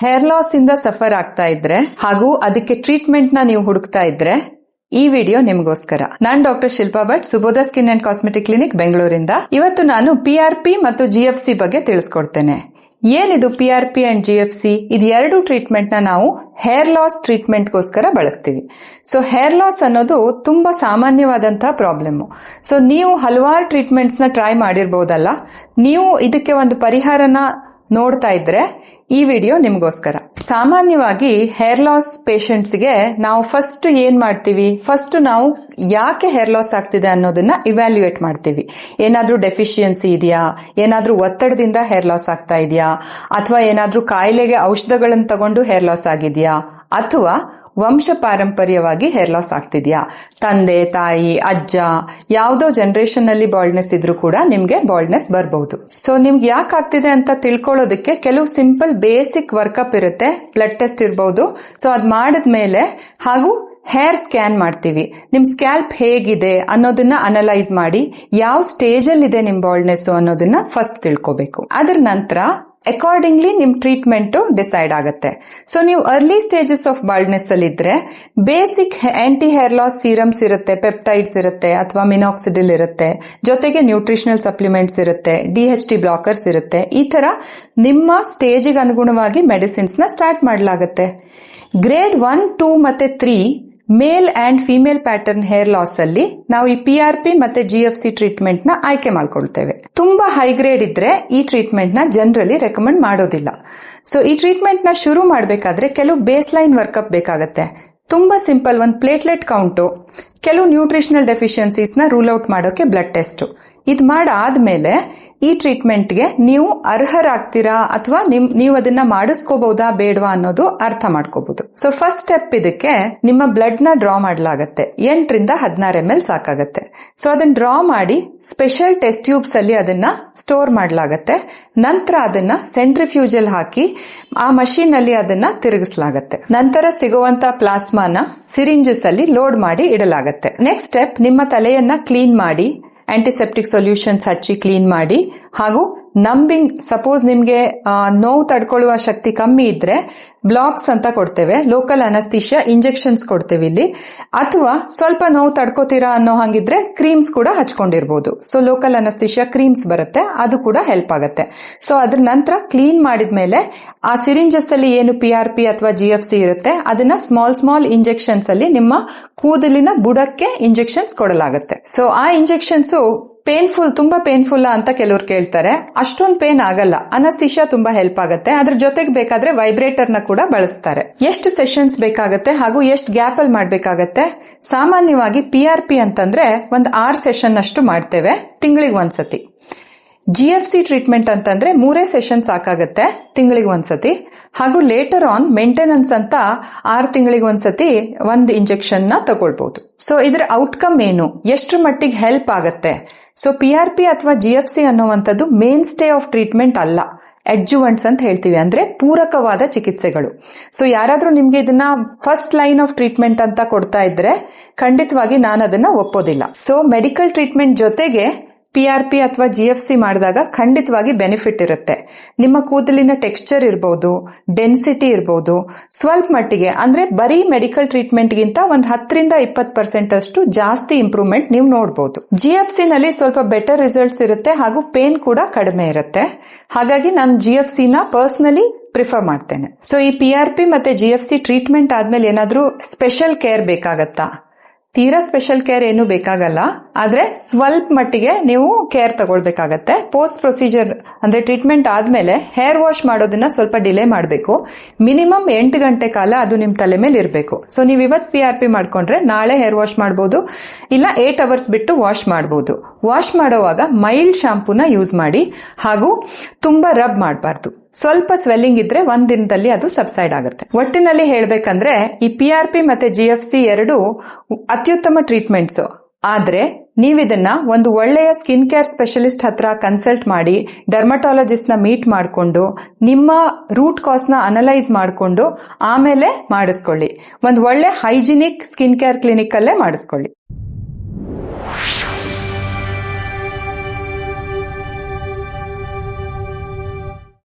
Hair loss ಇಂದ suffer ಆಗ್ತಾ ಇದ್ರೆ ಹಾಗೂ ಅದಕ್ಕೆ ಟ್ರೀಟ್ಮೆಂಟ್ನ ನೀವು ಹುಡುಕ್ತಾ ಇದ್ರೆ ಈ ವಿಡಿಯೋ ನಿಮಗೋಸ್ಕರ. ನಾನ್ doctor Shilpa Bhat, Subodha skin and cosmetic clinic ಬೆಂಗಳೂರಿಂದ. ಇವತ್ತು ನಾನು ಪಿ ಆರ್ ಪಿ ಮತ್ತು ಜಿ ಎಫ್ ಸಿ ಬಗ್ಗೆ ತಿಳಿಸ್ಕೊಡ್ತೇನೆ. ಏನಿದು P R P and G F C ಇದು ಎರಡು ಟ್ರೀಟ್ಮೆಂಟ್ನ ನಾವು ಹೇರ್ ಲಾಸ್ ಟ್ರೀಟ್ಮೆಂಟ್ಗೋಸ್ಕರ ಬಳಸ್ತೀವಿ. ಸೊ ಹೇರ್ ಲಾಸ್ ಅನ್ನೋದು ತುಂಬಾ ಸಾಮಾನ್ಯವಾದಂತಹ ಪ್ರಾಬ್ಲಮ್ ಸೊ ನೀವು ಹಲವಾರು ಟ್ರೀಟ್ಮೆಂಟ್ಸ್ನ ಟ್ರೈ ಮಾಡಿರ್ಬೋದಲ್ಲ. ನೀವು ಇದಕ್ಕೆ ಒಂದು ಪರಿಹಾರನ ನೋಡ್ತಾ ಇದ್ರೆ ಈ ವಿಡಿಯೋ ನಿಮಗೋಸ್ಕರ. ಸಾಮಾನ್ಯವಾಗಿ ಹೇರ್ ಲಾಸ್ ಪೇಷಂಟ್ಸ್ಗೆ ನಾವು ಫಸ್ಟ್ ಏನ್ ಮಾಡ್ತೀವಿ? ಫಸ್ಟ್ ನಾವು ಯಾಕೆ ಹೇರ್ ಲಾಸ್ ಆಗ್ತಿದೆ ಅನ್ನೋದನ್ನ ಇವ್ಯಾಲ್ಯೂಯೇಟ್ ಮಾಡ್ತೀವಿ. ಏನಾದ್ರೂ ಡೆಫಿಷಿಯನ್ಸಿ ಇದೆಯಾ? ಏನಾದ್ರೂ ಒತ್ತಡದಿಂದ ಹೇರ್ ಲಾಸ್ ಆಗ್ತಾ ಇದೆಯಾ? ಅಥವಾ ಏನಾದ್ರೂ ಕಾಯಿಲೆಗೆ ಔಷಧಗಳನ್ನು ತಗೊಂಡು ಹೇರ್ ಲಾಸ್ ಆಗಿದೆಯಾ? ಅಥವಾ ವಂಶ ಪಾರಂಪರ್ಯವಾಗಿ ಹೇರ್ ಲಾಸ್ ಆಗ್ತಿದ್ಯಾ? ತಂದೆ, ತಾಯಿ, ಅಜ್ಜ, ಯಾವುದೋ ಜನರೇಷನ್ ಅಲ್ಲಿ ಬಾಲ್ಡ್ನೆಸ್ ಇದ್ರೂ ಕೂಡ ನಿಮ್ಗೆ ಬಾಲ್ಡ್ನೆಸ್ ಬರಬಹುದು ಸೊ ನಿಮ್ಗೆ ಯಾಕೆ ಆಗ್ತಿದೆ ಅಂತ ತಿಳ್ಕೊಳ್ಳೋದಕ್ಕೆ ಕೆಲವು ಸಿಂಪಲ್ ಬೇಸಿಕ್ ವರ್ಕಪ್ ಇರುತ್ತೆ. ಬ್ಲಡ್ ಟೆಸ್ಟ್ ಇರಬಹುದು ಸೊ ಅದ್ ಮಾಡಿದ್ಮೇಲೆ ಹಾಗೂ ಹೇರ್ ಸ್ಕ್ಯಾನ್ ಮಾಡ್ತೀವಿ. ನಿಮ್ ಸ್ಕ್ಯಾಲ್ಪ್ ಹೇಗಿದೆ ಅನ್ನೋದನ್ನ ಅನಲೈಸ್ ಮಾಡಿ. ಯಾವ ಸ್ಟೇಜ್ ಅಲ್ಲಿ ಇದೆ ನಿಮ್ ಬಾಲ್ಡ್ನೆಸ್ ಅನ್ನೋದನ್ನ ಫಸ್ಟ್ ತಿಳ್ಕೋಬೇಕು. ಅದರ ನಂತರ ಅಕಾರ್ಡಿಂಗ್ಲಿ ನಿಮ್ಮ ಟ್ರೀಟ್ಮೆಂಟ್ ಡಿಸೈಡ್ ಆಗುತ್ತೆ. ಸೊ ನೀವು ಅರ್ಲಿ ಸ್ಟೇಜಸ್ ಆಫ್ ಬಾಲ್ಡ್ನೆಸ್ ಅಲ್ಲಿ ಇದ್ರೆ basic anti hair loss serums ಇರುತ್ತೆ ಪೆಪ್ಟೈಡ್ಸ್ ಇರುತ್ತೆ, ಅಥವಾ ಮಿನಾಕ್ಸಿಡಿಲ್ ಇರುತ್ತೆ, ಜೊತೆಗೆ ನ್ಯೂಟ್ರಿಷನಲ್ ಸಪ್ಲಿಮೆಂಟ್ಸ್ ಇರುತ್ತೆ ಡಿ ಎಚ್ ಟಿ ಬ್ಲಾಕರ್ಸ್ ಇರುತ್ತೆ, ಈ ತರ ನಿಮ್ಮ ಸ್ಟೇಜಿಗೆ ಅನುಗುಣವಾಗಿ ಮೆಡಿಸಿನ್ಸ್ನ ಸ್ಟಾರ್ಟ್ ಮಾಡಲಾಗುತ್ತೆ. ಗ್ರೇಡ್ ಒನ್ ಟೂ ಮತ್ತೆ three male and female pattern hair loss ಅಲ್ಲಿ ನಾವು ಈ ಪಿ ಆರ್ ಪಿ ಮತ್ತೆ ಜಿ ಎಫ್ ಸಿ ಟ್ರೀಟ್ಮೆಂಟ್ನ ಆಯ್ಕೆ ಮಾಡ್ಕೊಳ್ತೇವೆ. ತುಂಬಾ ಹೈ ಗ್ರೇಡ್ ಇದ್ರೆ ಈ ಟ್ರೀಟ್ಮೆಂಟ್ನ ಜನರಲಿ ರೆಕಮೆಂಡ್ ಮಾಡೋದಿಲ್ಲ. ಸೊ ಈ ಟ್ರೀಟ್ಮೆಂಟ್ನ ಶುರು ಮಾಡಬೇಕಾದ್ರೆ ಕೆಲವು ಬೇಸ್ ಲೈನ್ ವರ್ಕಪ್ ಬೇಕಾಗತ್ತೆ. ತುಂಬಾ ಸಿಂಪಲ್ ಒಂದು ಪ್ಲೇಟ್ಲೆಟ್ ಕೌಂಟು ಕೆಲವು ನ್ಯೂಟ್ರಿಷನಲ್ ಡೆಫಿಷಿಯನ್ಸೀಸ್ನ ರೂಲ್ ಔಟ್ ಮಾಡೋಕೆ ಬ್ಲಡ್ ಟೆಸ್ಟ್ ಇದು ಮಾಡಾದ್ಮೇಲೆ ಈ ಟ್ರೀಟ್ಮೆಂಟ್ಗೆ ನೀವು ಅರ್ಹರಾಗ್ತೀರಾ ಅಥವಾ ನಿಮ್, ನೀವು ಅದನ್ನ ಮಾಡಿಸ್ಕೋಬಹುದಾ ಬೇಡವಾ ಅನ್ನೋದು ಅರ್ಥ ಮಾಡ್ಕೋಬಹುದು. ಸೊ ಫಸ್ಟ್ ಸ್ಟೆಪ್ ಇದಕ್ಕೆ ನಿಮ್ಮ ಬ್ಲಡ್ನ ಡ್ರಾ ಮಾಡಲಾಗತ್ತೆ. ಎಂಟರಿಂದ ಹದಿನಾರು ಎಂ ಎಲ್ ಸಾಕಾಗತ್ತೆ. ಸೊ ಅದನ್ನ ಡ್ರಾ ಮಾಡಿ ಸ್ಪೆಷಲ್ ಟೆಸ್ಟ್ ಟ್ಯೂಬ್ಸ್ ಅಲ್ಲಿ ಅದನ್ನ ಸ್ಟೋರ್ ಮಾಡಲಾಗತ್ತೆ. ನಂತರ ಅದನ್ನ ಸೆಂಟ್ರಿಫ್ಯೂಜಲ್ ಹಾಕಿ ಆ ಮಷೀನ್ ಅಲ್ಲಿ ಅದನ್ನ ತಿರುಗಿಸಲಾಗತ್ತೆ. ನಂತರ ಸಿಗುವಂತ ಪ್ಲಾಸ್ಮಾನ ಸಿರಿಂಜಸ್ ಅಲ್ಲಿ ಲೋಡ್ ಮಾಡಿ ಇಡಲಾಗತ್ತೆ. ನೆಕ್ಸ್ಟ್ ಸ್ಟೆಪ್ ನಿಮ್ಮ ತಲೆಯನ್ನ ಕ್ಲೀನ್ ಮಾಡಿ ಆಂಟಿಸೆಪ್ಟಿಕ್ ಸೊಲ್ಯೂಷನ್ಸ್ ಹಚ್ಚಿ ಕ್ಲೀನ್ ಮಾಡಿ ಹಾಗೂ ನಂಬಿಂಗ್ ಸಪೋಸ್ ನಿಮಗೆ ನೋವು ತಡ್ಕೊಳ್ಳುವ ಶಕ್ತಿ ಕಮ್ಮಿ ಇದ್ರೆ ಬ್ಲಾಕ್ಸ್ ಅಂತ ಕೊಡ್ತೇವೆ. ಲೋಕಲ್ ಅನಸ್ತಿಷ್ಯ ಇಂಜೆಕ್ಷನ್ಸ್ ಕೊಡ್ತೇವೆ ಇಲ್ಲಿ. ಅಥವಾ ಸ್ವಲ್ಪ ನೋವು ತಡ್ಕೋತೀರಾ ಅನ್ನೋ ಹಾಗಿದ್ರೆ ಕ್ರೀಮ್ಸ್ ಕೂಡ ಹಚ್ಕೊಂಡಿರ್ಬೋದು. ಸೊ ಲೋಕಲ್ ಅನಸ್ತಿಷ್ಯ ಕ್ರೀಮ್ಸ್ ಬರುತ್ತೆ. ಅದು ಕೂಡ ಹೆಲ್ಪ್ ಆಗುತ್ತೆ. ಸೊ ಅದ್ರ ನಂತರ ಕ್ಲೀನ್ ಮಾಡಿದ ಮೇಲೆ ಆ ಸಿರಿಂಜಸ್ ಅಲ್ಲಿ ಏನು ಪಿ ಆರ್ ಪಿ ಅಥವಾ ಜಿ ಎಫ್ ಸಿ ಇರುತ್ತೆ, ಅದನ್ನ ಸ್ಮಾಲ್ ಸ್ಮಾಲ್ ಇಂಜೆಕ್ಷನ್ಸ್ ಅಲ್ಲಿ ನಿಮ್ಮ ಕೂದಲಿನ ಬುಡಕ್ಕೆ ಇಂಜೆಕ್ಷನ್ಸ್ ಕೊಡಲಾಗುತ್ತೆ. ಸೊ ಆ ಇಂಜೆಕ್ಷನ್ಸ್ ಪೇನ್ಫುಲ್ ತುಂಬಾ ಪೇನ್ಫುಲ್ ಅಂತ ಕೆಲವ್ರು ಕೇಳ್ತಾರೆ. ಅಷ್ಟೊಂದು ಪೇನ್ ಆಗಲ್ಲ. ಅನಸ್ತಿಷಾ ತುಂಬಾ ಹೆಲ್ಪ್ ಆಗುತ್ತೆ. ಅದ್ರ ಜೊತೆಗೆ ಬೇಕಾದ್ರೆ ವೈಬ್ರೇಟರ್ನ ಕೂಡ ಬಳಸ್ತಾರೆ. ಎಷ್ಟು ಸೆಷನ್ಸ್ ಬೇಕಾಗುತ್ತೆ ಹಾಗೂ ಎಷ್ಟು ಗ್ಯಾಪ್ ಅಲ್ಲಿ ಮಾಡ್ಬೇಕಾಗತ್ತೆ? ಸಾಮಾನ್ಯವಾಗಿ ಪಿ ಆರ್ ಪಿ ಅಂತಂದ್ರೆ ಒಂದ್ ಆರ್ ಸೆಷನ್ ಅಷ್ಟು ಮಾಡ್ತೇವೆ. ತಿಂಗಳಿಗೆ ಒಂದ್ಸತಿ. ಜಿ ಎಫ್ ಸಿ ಟ್ರೀಟ್ಮೆಂಟ್ ಅಂತಂದ್ರೆ ಮೂರೇ ಸೆಷನ್ ಸಾಕಾಗತ್ತೆ ತಿಂಗಳಿಗೆ ಒಂದ್ಸತಿ. ಹಾಗೂ ಲೇಟರ್ ಆನ್ ಮೇಂಟೆನೆನ್ಸ್ ಅಂತ ಆರು ತಿಂಗಳಿಗೆ ಒಂದ್ಸತಿ ಒಂದು ಇಂಜೆಕ್ಷನ್ನ ತಗೊಳ್ಬಹುದು ಸೊ ಇದರ ಔಟ್ಕಮ್ ಏನು? ಎಷ್ಟು ಮಟ್ಟಿಗೆ ಹೆಲ್ಪ್ ಆಗತ್ತೆ? ಸೊ ಪಿ ಆರ್ ಪಿ ಅಥವಾ ಜಿ ಎಫ್ ಸಿ ಅನ್ನುವಂಥದ್ದು ಮೇನ್ ಸ್ಟೇ ಆಫ್ ಟ್ರೀಟ್ಮೆಂಟ್ ಅಲ್ಲ. ಎಡ್ಜುವೆಂಟ್ಸ್ ಅಂತ ಹೇಳ್ತೀವಿ. ಅಂದ್ರೆ ಪೂರಕವಾದ ಚಿಕಿತ್ಸೆಗಳು. ಸೊ ಯಾರಾದರೂ ನಿಮ್ಗೆ ಇದನ್ನ ಫಸ್ಟ್ ಲೈನ್ ಆಫ್ ಟ್ರೀಟ್ಮೆಂಟ್ ಅಂತ ಕೊಡ್ತಾ ಇದ್ರೆ ಖಂಡಿತವಾಗಿ ನಾನು ಅದನ್ನ ಒಪ್ಪೋದಿಲ್ಲ. ಸೊ ಮೆಡಿಕಲ್ ಟ್ರೀಟ್ಮೆಂಟ್ ಜೊತೆಗೆ ಪಿ ಆರ್ ಪಿ ಅಥವಾ ಜಿ ಎಫ್ ಸಿ ಮಾಡಿದಾಗ ಖಂಡಿತವಾಗಿ ಬೆನಿಫಿಟ್ ಇರುತ್ತೆ. ನಿಮ್ಮ ಕೂದಲಿನ ಟೆಕ್ಸ್ಚರ್ ಇರಬಹುದು ಡೆನ್ಸಿಟಿ ಇರಬಹುದು ಸ್ವಲ್ಪ ಮಟ್ಟಿಗೆ, ಅಂದ್ರೆ ಬರೀ ಮೆಡಿಕಲ್ ಟ್ರೀಟ್ಮೆಂಟ್ಗಿಂತ ಒಂದು ಹತ್ತರಿಂದ ಇಪ್ಪತ್ತು ಪರ್ಸೆಂಟ್ ಅಷ್ಟು ಜಾಸ್ತಿ ಇಂಪ್ರೂವ್ಮೆಂಟ್ ನೀವು ನೋಡಬಹುದು ಜಿ ಎಫ್ ಸಿ ನಲ್ಲಿ ಸ್ವಲ್ಪ ಬೆಟರ್ ರಿಸಲ್ಟ್ಸ್ ಇರುತ್ತೆ ಹಾಗೂ ಪೇನ್ ಕೂಡ ಕಡಿಮೆ ಇರುತ್ತೆ. ಹಾಗಾಗಿ ನಾನು ಜಿ ಎಫ್ ಸಿ ನ ಪರ್ಸನಲಿ ಪ್ರಿಫರ್ ಮಾಡ್ತೇನೆ. ಸೊ ಈ ಪಿ ಆರ್ ಪಿ ಮತ್ತೆ ಜಿ ಎಫ್ ಸಿ ಟ್ರೀಟ್ಮೆಂಟ್ ಆದ್ಮೇಲೆ ಏನಾದ್ರೂ ಸ್ಪೆಷಲ್ ಕೇರ್ ಬೇಕಾಗತ್ತಾ? ತೀರಾ ಸ್ಪೆಷಲ್ ಕೇರ್ ಏನು ಬೇಕಾಗಲ್ಲ, ಆದ್ರೆ ಸ್ವಲ್ಪ ಮಟ್ಟಿಗೆ ನೀವು ಕೇರ್ ತಗೊಳ್ಬೇಕಾಗತ್ತೆ. ಪೋಸ್ಟ್ ಪ್ರೊಸೀಜರ್ ಅಂದ್ರೆ ಟ್ರೀಟ್ಮೆಂಟ್ ಆದ್ಮೇಲೆ ಹೇರ್ ವಾಶ್ ಮಾಡೋದನ್ನ ಸ್ವಲ್ಪ ಡಿಲೇ ಮಾಡಬೇಕು. ಮಿನಿಮಮ್ ಎಂಟು ಗಂಟೆ ಕಾಲ ಅದು ನಿಮ್ಮ ತಲೆ ಮೇಲೆ ಇರಬೇಕು. ಸೊ ನೀವು ಇವತ್ತು ಪಿ ಆರ್ ಪಿ ಮಾಡ್ಕೊಂಡ್ರೆ ನಾಳೆ ಹೇರ್ ವಾಶ್ ಮಾಡಬಹುದು ಇಲ್ಲ ಏಟ್ ಅವರ್ಸ್ ಬಿಟ್ಟು ವಾಶ್ ಮಾಡಬಹುದು ವಾಶ್ ಮಾಡೋವಾಗ ಮೈಲ್ಡ್ ಶಾಂಪೂನ ಯೂಸ್ ಮಾಡಿ, ಹಾಗೂ ತುಂಬಾ ರಬ್ ಮಾಡಬಾರ್ದು. ಸ್ವಲ್ಪ ಸ್ವೆಲ್ಲಿಂಗ್ ಇದ್ರೆ ಒಂದ್ ದಿನದಲ್ಲಿ ಅದು ಸಬ್ಸೈಡ್ ಆಗುತ್ತೆ. ಒಟ್ಟಿನಲ್ಲಿ ಹೇಳ್ಬೇಕಂದ್ರೆ ಈ ಪಿ ಆರ್ ಪಿ ಮತ್ತೆ ಜಿ ಎಫ್ ಸಿ ಎರಡು ಅತ್ಯುತ್ತಮ ಟ್ರೀಟ್ಮೆಂಟ್ಸ್ ಆದ್ರೆ ನೀವಿದನ್ನ ಒಂದು ಒಳ್ಳೆಯ ಸ್ಕಿನ್ ಕೇರ್ ಸ್ಪೆಷಲಿಸ್ಟ್ ಹತ್ರ ಕನ್ಸಲ್ಟ್ ಮಾಡಿ ಡರ್ಮಟಾಲಜಿಸ್ಟ್ನ ಮೀಟ್ ಮಾಡಿಕೊಂಡು, ನಿಮ್ಮ ರೂಟ್ ಕಾಸ್ನ ಅನಲೈಸ್ ಮಾಡಿಕೊಂಡು, ಆಮೇಲೆ ಮಾಡಿಸ್ಕೊಳ್ಳಿ. ಒಂದು ಒಳ್ಳೆ ಹೈಜಿನಿಕ್ ಸ್ಕಿನ್ ಕೇರ್ ಕ್ಲಿನಿಕ್ ಅಲ್ಲೇ ಮಾಡಿಸ್ಕೊಳ್ಳಿ.